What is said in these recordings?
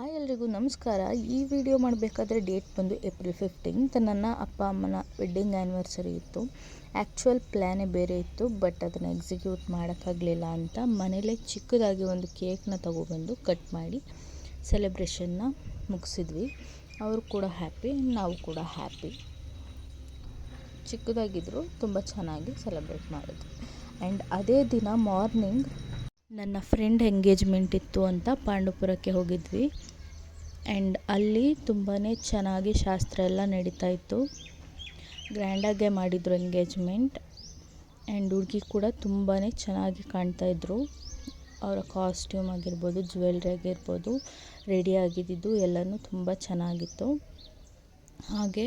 Hi ಎಲ್ರಿಗೂ ನಮಸ್ಕಾರ. ಈ ವಿಡಿಯೋ ಮಾಡಬೇಕಾದ್ರೆ ಡೇಟ್ ಬಂದು ಏಪ್ರಿಲ್ ಫಿಫ್ಟೀನ್ತ್ ನನ್ನ ಅಪ್ಪ, ಅಮ್ಮನ ವೆಡ್ಡಿಂಗ್ ಆ್ಯನಿವರ್ಸರಿ ಇತ್ತು. ಆ್ಯಕ್ಚುಯಲ್ ಪ್ಲ್ಯಾನೇ ಬೇರೆ ಇತ್ತು ಬಟ್ ಅದನ್ನು ಎಕ್ಸಿಕ್ಯೂಟ್ ಮಾಡೋಕ್ಕಾಗಲಿಲ್ಲ ಅಂತ ಮನೇಲೇ ಚಿಕ್ಕದಾಗಿ ಒಂದು ಕೇಕ್ನ ತೊಗೊಬಂದು ಕಟ್ ಮಾಡಿ ಸೆಲೆಬ್ರೇಷನ್ನ ಮುಗಿಸಿದ್ವಿ. ಅವರು ಕೂಡ ಹ್ಯಾಪಿ ನಾವು ಕೂಡ ಹ್ಯಾಪಿ ಚಿಕ್ಕದಾಗಿದ್ದರೂ ತುಂಬ ಚೆನ್ನಾಗಿ ಸೆಲೆಬ್ರೇಟ್ ಮಾಡಿದ್ವಿ. ಆ್ಯಂಡ್ ಅದೇ ದಿನ ಮಾರ್ನಿಂಗ್ ನನ್ನ ಫ್ರೆಂಡ್ ಎಂಗೇಜ್ಮೆಂಟ್ ಇತ್ತು ಅಂತ ಪಾಂಡುಪುರಕ್ಕೆ ಹೋಗಿದ್ವಿ. ಆ್ಯಂಡ್ ಅಲ್ಲಿ ತುಂಬಾ ಚೆನ್ನಾಗಿ ಶಾಸ್ತ್ರ ಎಲ್ಲ ನಡೀತಾ ಇತ್ತು. ಗ್ರ್ಯಾಂಡಾಗೆ ಮಾಡಿದರು ಎಂಗೇಜ್ಮೆಂಟ್ ಆ್ಯಂಡ್ ಹುಡುಗಿ ಕೂಡ ತುಂಬಾ ಚೆನ್ನಾಗಿ ಕಾಣ್ತಾ ಇದ್ದರು ಅವರ ಕಾಸ್ಟ್ಯೂಮ್ ಆಗಿರ್ಬೋದು ಜ್ಯುವೆಲ್ರಿ ಆಗಿರ್ಬೋದು ರೆಡಿ ಆಗಿದ್ದಿದ್ದು ಎಲ್ಲನೂ ತುಂಬ ಚೆನ್ನಾಗಿತ್ತು. ಹಾಗೆ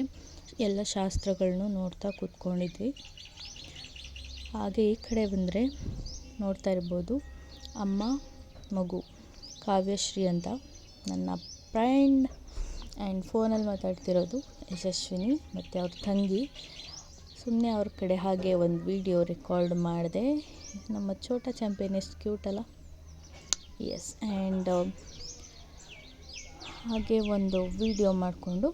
ಎಲ್ಲ ಶಾಸ್ತ್ರಗಳನ್ನೂ ನೋಡ್ತಾ ಕೂತ್ಕೊಂಡಿದ್ವಿ. ಹಾಗೆ ಈ ಕಡೆ ಬಂದರೆ ನೋಡ್ತಾ ಇರ್ಬೋದು. ಅಮ್ಮ, ಮಗು, ಕಾವ್ಯಶ್ರೀ ಅಂತ ನನ್ನ ಫ್ರೆಂಡ್ ಆ್ಯಂಡ್ ಫೋನಲ್ಲಿ ಮಾತಾಡ್ತಿರೋದು ಯಶಸ್ವಿನಿ ಮತ್ತು ಅವ್ರ ತಂಗಿ. ಸುಮ್ಮನೆ ಅವ್ರ ಕಡೆ ಹಾಗೆ ಒಂದು ವಿಡಿಯೋ ರೆಕಾರ್ಡ್ ಮಾಡಿದೆ. ನಮ್ಮ ಚೋಟ ಚಾಂಪಿಯನ್ ಎಷ್ಟು ಕ್ಯೂಟ್ ಅಲ್ಲ? ಎಸ್ ಆ್ಯಂಡ್ ಹಾಗೆ ಒಂದು ವಿಡಿಯೋ ಮಾಡಿಕೊಂಡು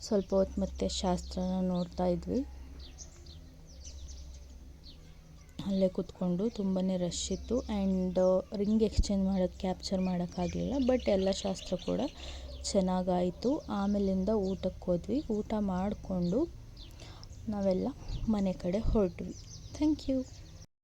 ಸ್ವಲ್ಪ ಹೊತ್ತು ಮತ್ತೆ ಶಾಸ್ತ್ರನ ನೋಡ್ತಾ ಇದ್ವಿ. ಅಲ್ಲೇ ಕೂತ್ಕೊಂಡು ತುಂಬಾ ರಶ್ ಇತ್ತು. ಆ್ಯಂಡ್ ರಿಂಗ್ ಎಕ್ಸ್ಚೇಂಜ್ ಮಾಡೋದು ಕ್ಯಾಪ್ಚರ್ ಮಾಡೋಕ್ಕಾಗಲಿಲ್ಲ ಬಟ್ ಎಲ್ಲ ಶಾಸ್ತ್ರ ಕೂಡ ಚೆನ್ನಾಗಾಯಿತು. ಆಮೇಲಿಂದ ಊಟಕ್ಕೆ ಹೋದ್ವಿ. ಊಟ ಮಾಡಿಕೊಂಡು ನಾವೆಲ್ಲ ಮನೆ ಕಡೆ ಹೊರಟ್ವಿ. Thank you